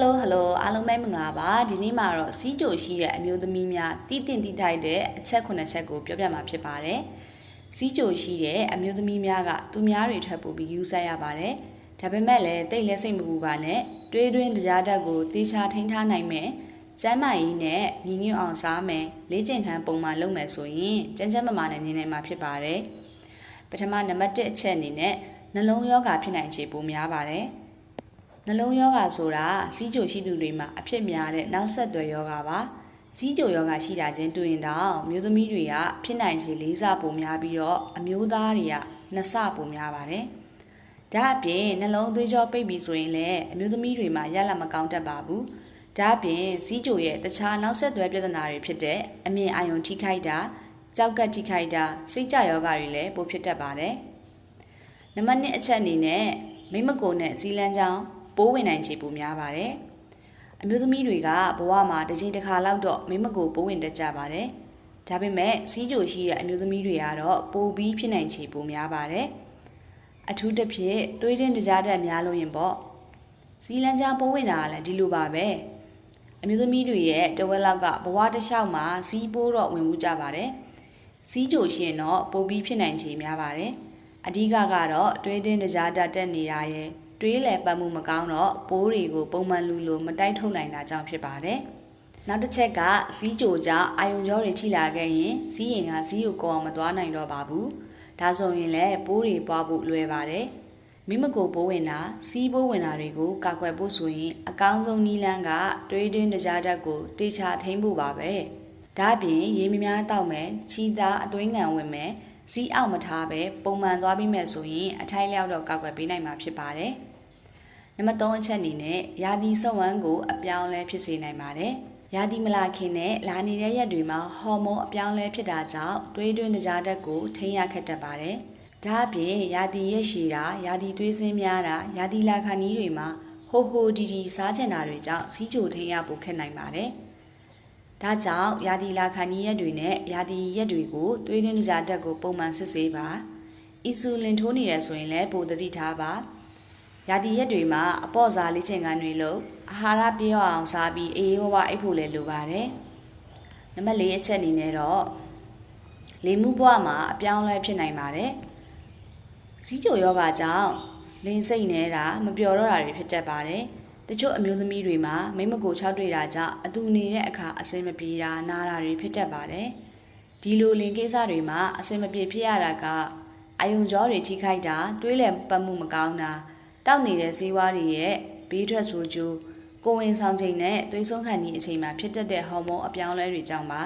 Hello Hello အားလုံးပဲမင်္ဂလာပါဒီနေ့မှာတော့စီးကြိုရှိတဲ့အမျိုးသမီးများတည်တင်တည်ထိုက်တဲ့အချက်9ချက်ကိုပြောပြမှာဖြစ်ပါတယ်စီးကြိုရှိတဲ့အမျိုးသမီးများကသူများတွေထပ်ပို့ပြီးယူဆရပါတယ်ဒါပေမဲ့လည်းတိတ်လဲစိတ်မပူပါနဲ့တွေးတွင်းတရားဓာတ်ကိုတေချာထိန်းထားနိုင်မယ်ကျမ်းမာရေးနဲ့ညီညွတ်အောင်စားမယ်လေ့ကျင့်ခန်းပုံမှန်လုပ်မယ်ဆိုရင်ကျန်းကျန်းမာမာနဲ့နေနိုင်မှာဖြစ်ပါတယ်ပထမနံပါတ်1အချက်အနေနဲ့နှလုံးရောဂါဖြစ်နိုင်ခြေပိုများပါတယ် နှလုံးယောဂါဆိုတာစီးကြိုရှိသူတွေမှာအဖြစ်များတဲ့နောက်ဆက်တွဲယောဂါပါစီးကြိုယောဂါရှိတာချင်းတွေ့ရင်တော့မျိုးသမီးတွေကဖြစ်နိုင်ခြေ၄ဆပိုများပြီးတော့အမျိုးသားတွေက၂ဆပိုများပါတယ်ဒါအပြင်နှလုံးသွေးကြောပိတ်ပြီးဆိုရင်လည်းအမျိုးသမီးတွေမှာရလမကောင်းတတ်ပါဘူးဒါအပြင်စီးကြိုရဲ့တခြားနောက်ဆက်တွဲပြဿနာတွေဖြစ်တဲ့အမြင်အာရုံထိခိုက်တာကြောက်ကက်ထိခိုက်တာစိတ်ကြယောဂါတွေလည်းပိုဖြစ်တတ်ပါတယ်နံပါတ်1အချက်အနေနဲ့မိမကိုနဲ့ဇီလန်းချောင်း ပိုးဝင်နိုင်ခြေပိုများပါတယ်။အမျိုးသမီးတွေကဘဝမှာတစ်ချိန်တစ်ခါလောက်တော့မိမကိုပိုးဝင်တတ်ကြပါတယ်။ဒါပေမဲ့စီးကြိုရှိတဲ့အမျိုးသမီးတွေကတော့ပိုပြီးဖြစ်နိုင်ခြေပိုများပါတယ်။အထူးသဖြင့်တွေးတဲ့ကြားတက်များလို့ရင်ပေါ့။စီလန်းချာပိုးဝင်တာကလည်းဒီလိုပါပဲ။အမျိုးသမီးတွေရဲ့တဝက်လောက်ကဘဝတစ်လျှောက်မှာစီးပိုးတော့ဝင်မှုကြပါတယ်။စီးကြိုရှင်တော့ပိုပြီးဖြစ်နိုင်ခြေများပါတယ်။အဓိကကတော့တွေးတဲ့ကြားတက်တက်နေတာရဲ့ တွေးလည်ပတ်မှုမကောင်းတော့ပိုးတွေကိုပုံမှန်လူလိုမတိုက်ထုတ်နိုင်တာကြောင့်ဖြစ်ပါတယ်။နောက်တစ်ချက်ကစီးကြိုကြောင့်အာယုံကြောတွေထိလာခဲ့ရင်စီးရင်ကစီးကိုကောအောင်မသွားနိုင်တော့ပါဘူး။ဒါဆိုရင်လည်းပိုးတွေပွားဖို့လွယ်ပါတယ်။မိမကိုပိုးဝင်တာစီးပိုးဝင်တာတွေကိုကာကွယ်ဖို့ဆိုရင်အကောင်းဆုံးနည်းလမ်းကတွေးတွင်းတရားဓာတ်ကိုတေချာထိန်းဖို့ပါပဲ။ဒါ့အပြင်ရေမများတောက်မယ်ချီသားအသွင်းငံဝင်မယ် စီးအောင်မထားပဲပုံမှန်သွားပြီးမဲ့ဆိုရင်အထိုက်လျောက်တော့ကောက်ွယ်ပေးနိုင်မှာဖြစ်ပါတယ်။နံပါတ်3အချက်အနေနဲ့ယာဒီစဝမ်းကိုအပြောင်းလဲဖြစ်စေနိုင်ပါတယ်။ယာဒီမလာခင်နဲ့လာနေတဲ့ရက်တွေမှာဟော်မုန်းအပြောင်းလဲဖြစ်တာကြောင့်တွေးတွင်းကြားဓာတ်ကိုထိန်းရခက်တတ်ပါတယ်။ဒါအပြင်ယာဒီရက်ရှည်တာယာဒီတွေးစင်းများတာယာဒီလာခါနီးတွေမှာဟိုဟိုဒီဒီစားချင်တာတွေကြောင့်စီးကြိုထိန်းရဖို့ခက်နိုင်ပါတယ်။ ဒါကြောင့်ယာဒီလာခါနီးရက်တွေနဲ့ယာဒီရက်တွေကိုတွေးတွင်းကြားဓာတ်ကိုပုံမှန်စစ်ဆေးပါ။အီဆူလင်ထိုးနေတယ်ဆိုရင်လည်းပိုသတိထားပါ။ရာသီရက်တွေမှာအပေါ့စားလေးချင်ကန်းတွေလို့အာဟာရပြည့်အောင်စားပြီးအေးအေးဝဝအိပ်ဖို့လည်းလိုပါတယ်။နံပါတ်၄အချက်အနေနဲ့တော့လေမှုဘဝမှာအပြောင်းလဲဖြစ်နိုင်ပါတယ်။စီးကြိုယောဂကြောင့်လင်းစိတ်နေတာမပျော်တော့တာတွေဖြစ်တတ်ပါတယ်။ တချို့အမျိုးသမီးတွေမှာမိမကိုချောက်တွေ့တာကြောင့်အတူနေတဲ့အခါအဆင်မပြေတာနားတာတွေဖြစ်တတ်ပါတယ်။ဒီလိုလင်ကိစ္စတွေမှာအဆင်မပြေဖြစ်ရတာကအယုံကြောတွေထိခိုက်တာတွေးလည်ပတ်မှုမကောင်းတာတောက်နေတဲ့ဈေးဝါးတွေရဲ့ဘေးထွက်ဆိုးကျိုးကိုဝင်ဆောင်ချိန်နဲ့သွေးဆုံးခံသည့်အချိန်မှာဖြစ်တတ်တဲ့ဟော်မုန်းအပြောင်းလဲတွေကြောင့်ပါ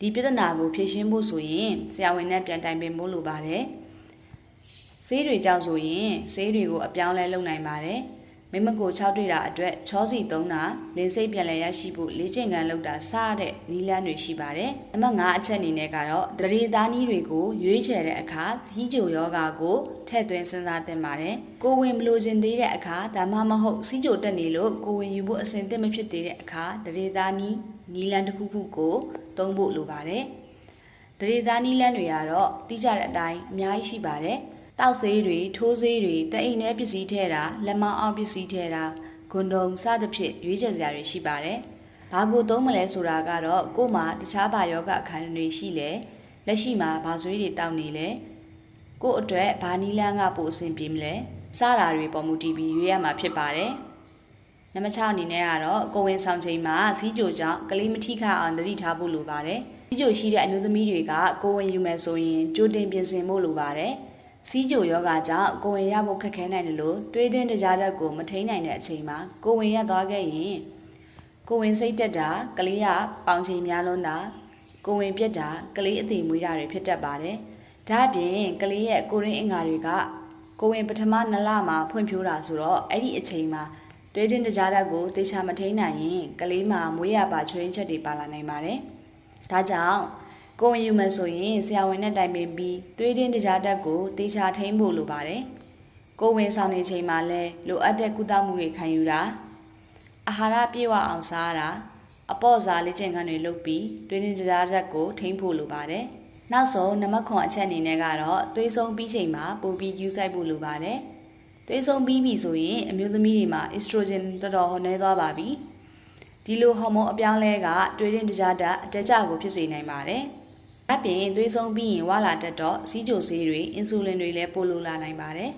ဒီပြဿနာကိုဖြေရှင်းဖို့ဆိုရင်ဆရာဝန်နဲ့ပြန်တိုင်ပင်ဖို့လိုပါတယ်ဈေးတွေကြောင့်ဆိုရင်ဈေးတွေကိုအပြောင်းလဲလုပ်နိုင်ပါတယ် မိမကို6တွေ့တာအတွက်ချောစီ3တာလင်းစိတ်ပြန်လည်ရရှိဖို့လေ့ကျင့်ခန်းလုပ်တာစတဲ့နီးလန်းတွေရှိပါတယ်။အမှတ်5အချက်အနေနဲ့ကတော့တရေသားနီးတွေကိုရွေးချယ်တဲ့အခါဇီးကြိုယောဂါကိုထည့်သွင်းစဉ်းစားသင့်ပါတယ်။ကိုဝင်မလို့ခြင်းသေးတဲ့အခါဒါမှမဟုတ်စီးကြိုတက်နေလို့ကိုဝင်ယူဖို့အဆင်သင့်မဖြစ်သေးတဲ့အခါတရေသားနီးနီးလန်းတစ်ခုခုကိုသုံးဖို့လိုပါတယ်။တရေသားနီးလန်းတွေကတော့တိကျတဲ့အတိုင်းအများကြီးရှိပါတယ်။ တောက်ဆေးတွေထိုးဆေးတွေတအိမ်ထဲပစ္စည်းထဲတာလက်မအောင်ပစ္စည်းထဲတာဂွန်တုံစသဖြင့်ရွေးချယ်စရာတွေရှိပါတယ်။ဘာကိုသုံးမလဲဆိုတာကတော့ကို့မှာတခြားဘာယောဂအခန်းတွေရှိလဲလက်ရှိမှာဘာဆွေးတွေတောက်နေလဲကို့အတွက်ဘာနီလန်းကပို့အဆင်ပြေမလဲစားတာတွေပေါ်မူတည်ပြီးရွေးရမှာဖြစ်ပါတယ်။နံပါတ်6အနေနဲ့ကတော့ကိုဝင်ဆောင်ချိန်မှာစီးကြိုကြောင့်ကလေးမထိခအောင်တတိထားဖို့လိုပါတယ်။စီးကြိုရှိတဲ့အမျိုးသမီးတွေကကိုဝင်ယူမယ်ဆိုရင်ကြိုတင်ပြင်ဆင်ဖို့လိုပါတယ်။ စီးကြိုယောဂကြောင့်ကိုဝင်ရဖို့ခက်ခဲနိုင်တယ်လို့တွေးတွင်းတကြားတဲ့ကိုမထိန်နိုင်တဲ့အချိန်မှာကိုဝင်ရသွားခဲ့ရင်ကိုဝင်စိတ်တက်တာကလေးကပေါင်ချိန်များလွန်းတာကိုဝင်ပြက်တာကလေးအသေးမွေးတာတွေဖြစ်တတ်ပါတယ်။ဒါ့အပြင်ကလေးရဲ့ကိုရင်းအင်္ဂါတွေကကိုဝင်ပထမနလမှာဖွံ့ဖြိုးတာဆိုတော့အဲ့ဒီအချိန်မှာတွေးတွင်းတကြားတဲ့ကိုသေချာမထိန်နိုင်ရင်ကလေးမှာမွေးရပါချွေးချက်တွေပါလာနိုင်ပါတယ်။ဒါကြောင့် ကိုဝင်ယူမယ်ဆိုရင်ဆရာဝန်နဲ့တိုင်ပင်ပြီးတွေးတင်းတရားတက်ကိုတေချာထိန်းဖို့လိုပါတယ်။ကိုဝင်ဆောင်နေချိန်မှာလဲလိုအပ်တဲ့ကုသမှုတွေခံယူတာအာဟာရပြည့်ဝအောင်စားတာအပေါ့စားလေ့ကျင့်ခန်းတွေလုပ်ပြီးတွေးတင်းတရားတက်ကိုထိန်းဖို့လိုပါတယ်။နောက်ဆုံးနံပါတ်9အချက်အနေနဲ့ကတော့သွေးဆုံးပြီးချိန်မှာပိုပြီးယူဆိုင်ဖို့လိုပါတယ်။သွေးဆုံးပြီးပြီဆိုရင်အမျိုးသမီးတွေမှာ estrogen တော်တော်နည်းသွားပါပြီဒီလိုဟော်မုန်းအပြောင်းအလဲကတွေးရင်တကြားတက်အတက်ကြကိုဖြစ်စေနိုင်ပါတယ် အပြင်သွေးဆုံးပြီးရင်ဝါလာတက်တော့စီးကြိုဆေးတွေအင်ဆူလင်တွေလည်းပို့လိုလာနိုင်ပါတယ်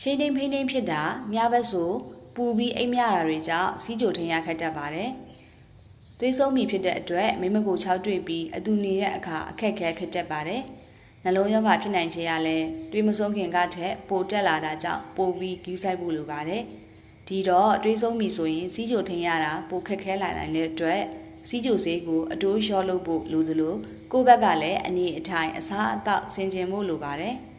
ရှိန်တိမ်ဖိနှိမ်ဖြစ်တာညဘက်ဆိုပူပြီးအိမ်မြတာတွေကြောင့်စီးကြိုထင်ရခက်တတ်ပါတယ်သွေးဆုံးပြီဖြစ်တဲ့အတွက်မိမကို6တွေ့ပြီးအတူနေတဲ့အခါအခက်အခဲဖြစ်တတ်ပါတယ်။နှလုံးရောဂါဖြစ်နိုင်ခြေရလဲတွေးမဆုံးခင်ကထက်ပိုတက်လာတာကြောင့်ပိုပြီးဂူးဆိုင်ဖို့လိုပါတယ်။ဒီတော့တွေးဆုံးပြီဆိုရင်စီးကြိုထင်ရတာပိုခက်ခဲလာနိုင်တဲ့အတွက် စီးကြိုဆေးကိုအတိုးလျှော့လုပ်ဖို့လိုသလိုကိုယ့်ဘက်ကလည်းအနေအထိုင်အစားအသောက်ဆင်ခြင်ဖို့လိုပါတယ်။